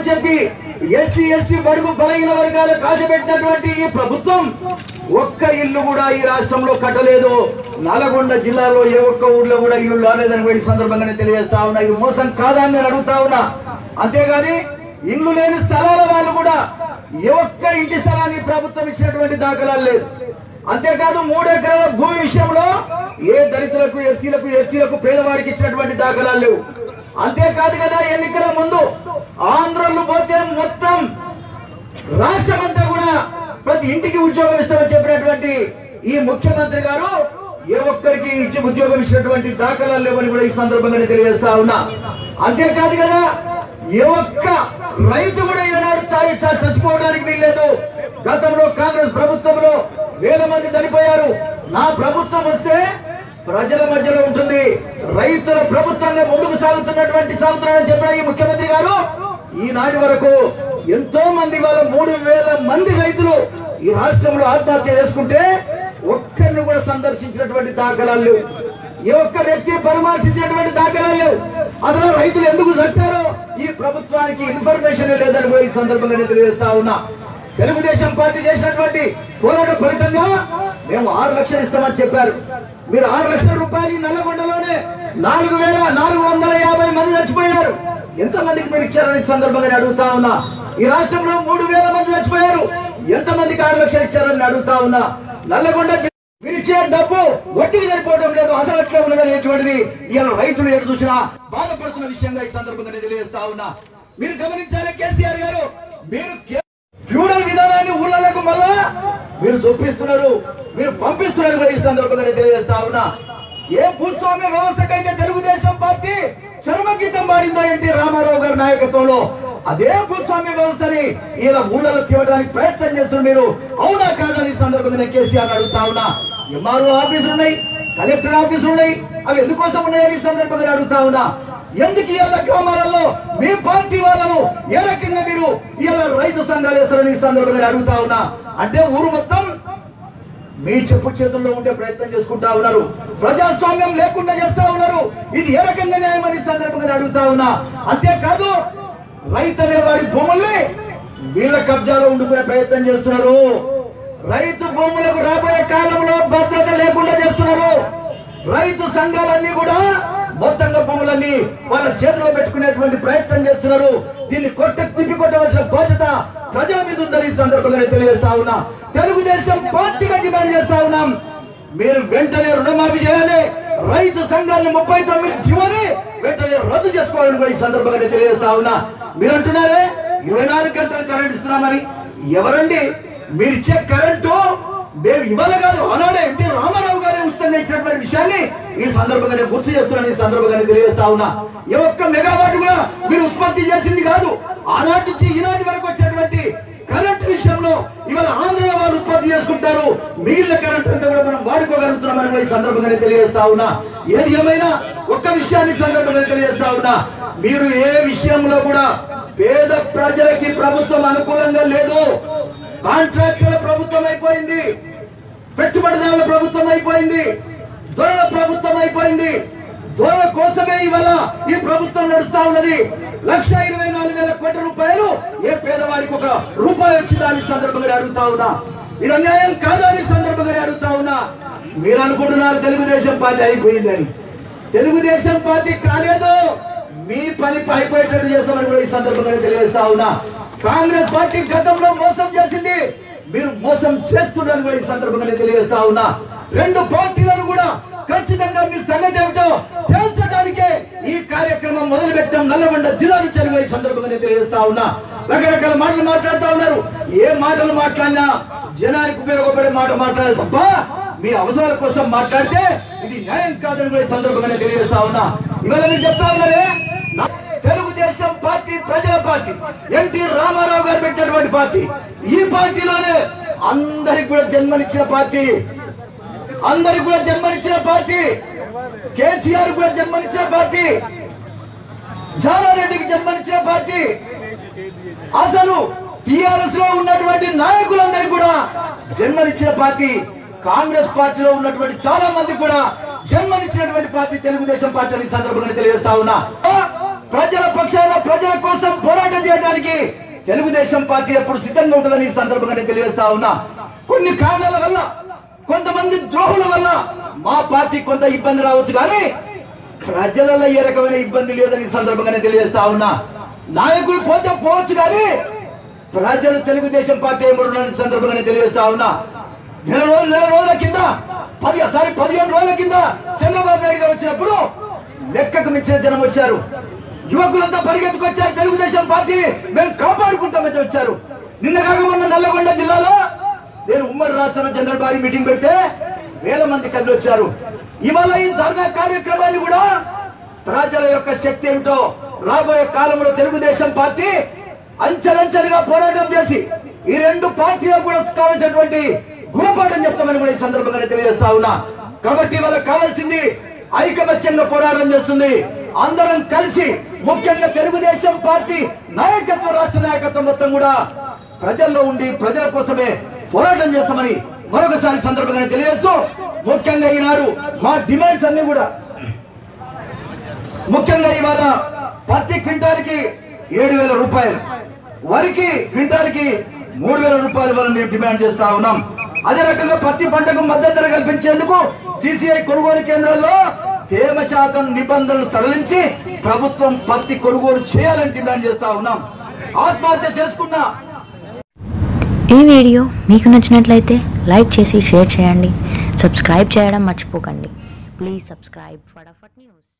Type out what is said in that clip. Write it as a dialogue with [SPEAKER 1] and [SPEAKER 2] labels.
[SPEAKER 1] అని చెప్పి SC SC బడుగు బలహీన వర్గాలు కాజబెట్టినటువంటి ఈ ప్రభుత్వం ఒక్క ఇల్లు కూడా ఈ రాష్ట్రంలో కట్టలేదు. నల్గొండ జిల్లాలో ఏ ఒక్క ఊర్లో కూడా ఇల్లు రాలేదని కూడా ఈ సందర్భంగానే తెలియజేస్తా ఉన్నా. ఇది మోసం కాదా అని నేను అడుగుతా ఉన్నా. అంతేగాని ఇల్లు లేని స్థలాల వాళ్ళు కూడా ఏ ఒక్క ఇంటి స్థలాన్ని ప్రభుత్వం ఇచ్చినటువంటి దాఖలాలు లేదు. అంతేకాదు మూడెకరాల భూమి విషయంలో ఏ దళితులకు ఎస్సీలకు ఎస్టీలకు పేదవాడికి ఇచ్చినటువంటి దాఖలాలు లేవు. అంతేకాదు కదా ఎన్నికల ముందు ఆంధ్రలో మొత్తం మొత్తం రాష్ట్రమంతా కూడా ప్రతి ఇంటికి ఉద్యోగం ఇస్తామని చెప్పినటువంటి ఈ ముఖ్యమంత్రి గారు ఏ ఒక్కరికి ఇచ్చి ఉద్యోగం ఇచ్చినటువంటి దాఖలాలు లేవని కూడా ఈ సందర్భంగా తెలియజేస్తా ఉన్నా. అంతేకాదు కదా ఏ ఒక్క రైతు కూడా ఏనాడు చాలి చ- చచ్చిపోవడానికి వీల్లేదు. గతంలో కాంగ్రెస్ ప్రభుత్వంలో వేల మంది చనిపోయారు. నా ప్రభుత్వం వస్తే ప్రజల మధ్యలో ఉంటుంది. రైతుల ప్రభుత్వంగా ముందుకు సాగుతున్నటువంటి సాగుతున్నారని చెప్పిన ఈ ముఖ్యమంత్రి గారు ఈనాటి వరకు ఎంతో మంది వాళ్ళ మూడు వేల మంది రైతులు ఈ రాష్ట్రంలో ఆత్మహత్య చేసుకుంటే ఒక్కరిని కూడా సందర్శించినటువంటి దాఖలాలు లేవు. ఏ ఒక్క వ్యక్తిని పరామర్శించినటువంటి దాఖలాలు లేవు. అసలు రైతులు ఎందుకు చచ్చారో ఈ ప్రభుత్వానికి ఇన్ఫర్మేషన్ లేదని కూడా ఈ సందర్భంగా నేను తెలియజేస్తా ఉన్నా. తెలుగుదేశం పార్టీ చేసినటువంటి పోరాట ఫలితంగా మేము ఆరు లక్షలు ఇస్తామని చెప్పారు. మీరు ఆరు లక్షల రూపాయలు నల్లగొండలోనే నాలుగు వేల నాలుగు వందల యాభై మంది చచ్చిపోయారు. ఎంత మందికి మీరు ఇచ్చారని ఈ సందర్భంగా అడుగుతా ఉన్నా. ఈ రాష్ట్రంలో మూడు వేల మంది చచ్చిపోయారు. ఎంత మందికి ఆరు లక్షలు ఇచ్చారని అడుగుతా ఉన్నా. నల్లగొండ జిల్లా మీరు ఇచ్చిన డబ్బు వడ్డీకి సరిపోవడం లేదు అసలు అట్లే ఉన్నదనేటువంటిది ఇవాళ రైతులు ఎటు చూసినా బాధపడుతున్న విషయంగా ఈ సందర్భంగా తెలియజేస్తా ఉన్నా. మీరు గమనించాలి కేసీఆర్ గారు మీరు మీరు చూపిస్తున్నారు మీరు పంపిస్తున్నారు కూడా ఈ సందర్భంగా తెలియజేస్తా ఉన్నా. ఏ భూస్వామ్య వ్యవస్థకైతే తెలుగుదేశం పార్టీ చర్మగీతం పాడిందో ఏంటి రామారావు గారి నాయకత్వంలో? అదే భూస్వామ్య వ్యవస్థని ఇలా మూలలు తీయడానికి ప్రయత్నం చేస్తున్నారు మీరు. అవునా కాదని ఈ సందర్భంగా కేసీఆర్ అడుగుతా ఉన్నా. ఎంఆర్ఓ ఆఫీసులు ఉన్నాయి కలెక్టర్ ఆఫీసులు ఉన్నాయి అవి ఎందుకోసం ఉన్నాయని ఈ సందర్భంగా అడుగుతా ఉన్నా. ఎందుకు ఇవాళ గ్రామాలలో మీ పార్టీ వాళ్ళను ఏ రకంగా మీరు ఇలా రైతు సంఘాలు వేస్తారని ఈ సందర్భంగా అడుగుతా ఉన్నా. అంటే ఊరు మొత్తం మీ చెప్పు చేతుల్లో ఉండే ప్రయత్నం చేసుకుంటా ఉన్నారు. ప్రజాస్వామ్యం లేకుండా చేస్తా ఉన్నారు. ఇది ఏ రకంగా న్యాయమని సందర్భంగా అడుగుతా ఉన్నా. అంతేకాదు రైతు అనేవాడి భూముల్ని వీళ్ళ కబ్జాలో ఉండుకునే ప్రయత్నం చేస్తున్నారు. రైతు భూములకు రాబోయే కాలంలో భద్రత లేకుండా చేస్తున్నారు. రైతు సంఘాలన్నీ కూడా మొత్తంగా భూములన్నీ వాళ్ళ చేతిలో పెట్టుకునేటువంటి ప్రయత్నం చేస్తున్నారు. దీన్ని కొట్ట తిప్పి కొట్టవలసిన బాధ్యత ప్రజల మీద ఉందని ఈ సందర్భంగా తెలియజేస్తా ఉన్నా. తెలుగుదేశం పార్టీగా డిమాండ్ చేస్తా ఉన్నాం. మీరు వెంటనే రుణమాఫీ చేయాలి. రైతు సంఘాలను ముప్పై తొమ్మిది జీవోని వెంటనే రద్దు చేసుకోవాలని కూడా ఈ సందర్భంగా తెలియజేస్తా ఉన్నా. మీరు అంటున్నారే ఇరవై నాలుగు గంటలు కరెంట్ ఇస్తున్నామని. ఎవరండి? మీరు ఇచ్చే కరెంటు మేము ఇవ్వాలి కాదు. ఆనాడే ఎన్టీ రామారావు గారే ఉచితంగా ఇచ్చినటువంటి విషయాన్ని ఈ సందర్భంగానే గుర్తు చేస్తున్నాను. ఈ సందర్భంగానే తెలియజేస్తా ఉన్నా. ఏ ఒక్క మెగావాట్ కూడా మీరు ఉత్పత్తి చేసింది కాదు. ఆనాటి నుంచి ఈనాటి వరకు కాబట్టి కరెంట్ విషయంలో ఇవాళ ఆంధ్రలో వాళ్ళు ఉత్పత్తి చేసుకుంటారు. మిగిలిన కరెంట్ అంతా కూడా మనం వాడుకోగలుగుతున్నామని కూడా ఈ సందర్భంగానే తెలియజేస్తా ఉన్నా. ఏది ఏమైనా ఒక్క విషయాన్ని సందర్భంగా తెలియజేస్తా ఉన్నా. మీరు ఏ విషయంలో కూడా పేద ప్రజలకి ప్రభుత్వం అనుకూలంగా లేదు. కాంట్రాక్టుల ప్రభుత్వం అయిపోయింది. పెట్టుబడిదారుల ప్రభుత్వం అయిపోయింది. దొరల ప్రభుత్వం అయిపోయింది. దొరల కోసమే ఇవాళ ఈ ప్రభుత్వం నడుస్తా ఉన్నది. లక్ష ఇరవై నాలుగు వేల కోట్ల రూపాయలు ఏ పేదవాడికి ఒక రూపాయి వచ్చిందని సందర్భంగా అడుగుతా ఉన్నా. ఇది అన్యాయం కాదని సందర్భంగా అడుగుతా ఉన్నా. మీరు అనుకుంటున్నారు తెలుగుదేశం పార్టీ అయిపోయిందని తెలుగుదేశం పార్టీ కాలేదు. మీ పని అయిపోయేటట్టు చేస్తామని కూడా ఈ సందర్భంగా తెలియజేస్తా ఉన్నా. కాంగ్రెస్ పార్టీ గతంలో మోసం చేసింది. మీరు మోసం చేస్తున్నారని కూడా ఈ సందర్భంగా తెలియజేస్తా ఉన్నా. రెండు పార్టీలను ఖచ్చితంగా మీ సంగతి ఏమిటో తేల్చడానికే ఈ కార్యక్రమం మొదలు పెట్టడం నల్లగొండ జిల్లా నుంచి ఈ సందర్భంగా తెలియజేస్తా ఉన్నా. రకరకాల మాటలు మాట్లాడుతా ఉన్నారు. ఏ మాటలు మాట్లాడినా జనానికి ఉపయోగపడే మాట మాట్లాడాలి తప్ప మీ అవసరాల కోసం మాట్లాడితే ఇది న్యాయం కాదని కూడా ఈ సందర్భంగా తెలియజేస్తా ఉన్నా. ఇవాళ మీరు చెప్తా ఉన్నారే తెలుగుదేశం పార్టీ ప్రజల పార్టీ ఎన్టీ రామారావు గారు పెట్టినటువంటి పార్టీ. ఈ పార్టీలోనే అందరికి కూడా జన్మనిచ్చిన పార్టీ. అందరికి కూడా జన్మనిచ్చిన పార్టీ. కేసీఆర్ కూడా జన్మనిచ్చిన పార్టీ. జాలారెడ్డికి జన్మనిచ్చిన పార్టీ. అసలు టిఆర్ఎస్లో ఉన్నటువంటి నాయకులందరికీ కూడా జన్మనిచ్చిన పార్టీ. కాంగ్రెస్ పార్టీలో ఉన్నటువంటి చాలా మంది కూడా జన్మనిచ్చినటువంటి పార్టీ తెలుగుదేశం పార్టీ అని సందర్భంగా తెలియజేస్తా ఉన్నా. ప్రజల పక్షాన ప్రజల కోసం పోరాటం చేయడానికి తెలుగుదేశం పార్టీ ఎప్పుడు సిద్ధంగా ఉంటుందని ఈ సందర్భంగా తెలియజేస్తా ఉన్నా. కొన్ని కారణాల వల్ల కొంతమంది ద్రోహుల వల్ల మా పార్టీ కొంత ఇబ్బంది రావచ్చు కానీ ప్రజలలో ఏ రకమైన ఇబ్బంది లేదని సందర్భంగానే తెలియజేస్తా ఉన్నా. నాయకులు పోతే పోవచ్చు కానీ ప్రజలు తెలుగుదేశం పార్టీ ఏమడున్నారని సందర్భంగానే తెలియజేస్తా ఉన్నా. నెల రోజులు నెల రోజుల కింద పది సారీ పదిహేను రోజుల కింద చంద్రబాబు నాయుడు గారు వచ్చినప్పుడు లెక్కకు మించిన జనం వచ్చారు. యువకులంతా పరిగెత్తుకొచ్చారు తెలుగుదేశం పార్టీని మేము కాపాడుకుంటామని వచ్చారు. నిన్న కాక మొన్న నల్లగొండ జిల్లాలో నేను ఉమ్మడి రాష్ట్రంలో జనరల్ బాడీ మీటింగ్ పెడితే వేల మంది కలిసి వచ్చారు. ఇవాళ ఈ ధర్నా కార్యక్రమాన్ని కూడా ప్రజల యొక్క శక్తి ఏమిటో రాబోయే కాలంలో తెలుగుదేశం పార్టీ అంచెలంచెలుగా పోరాటం చేసి ఈ రెండు పార్టీలకు కూడా కావాల్సినటువంటి గుణపాఠం చెప్తామని కూడా ఈ సందర్భంగా తెలియజేస్తా ఉన్నా. కాబట్టి వాళ్ళకి కావాల్సింది ఐకమత్యంగా పోరాటం చేస్తుంది. అందరం కలిసి ముఖ్యంగా తెలుగుదేశం పార్టీ నాయకత్వం రాష్ట్ర నాయకత్వం మొత్తం కూడా ప్రజల్లో ఉండి ప్రజల కోసమే పోరాటం చేస్తామని మరొకసారి సందర్భంగా తెలియజేస్తూ ముఖ్యంగా ఈనాడు మా డిమాండ్స్ అన్ని కూడా ముఖ్యంగా ఇవాళ పత్తి క్వింటాల్కి ఏడు వేల రూపాయలు వరికి క్వింటాల్కి మూడు వేల రూపాయల వల్ల మేము డిమాండ్ చేస్తా ఉన్నాం. అదే రకంగా పత్తి పంటకు మద్దతు ధర కల్పించేందుకు సిసిఐ కొనుగోలు కేంద్రాల్లో తేమ శాతం నిబంధనలు సడలించి ప్రభుత్వం పత్తి కొనుగోలు చేయాలని డిమాండ్ చేస్తా ఉన్నాం. ఆత్మహత్య చేసుకున్న
[SPEAKER 2] ఈ వీడియో మీకు నచ్చినట్లయితే లైక్ చేసి షేర్ చేయండి. సబ్స్క్రైబ్ చేయడం మర్చిపోకండి. Please subscribe Fatafat news.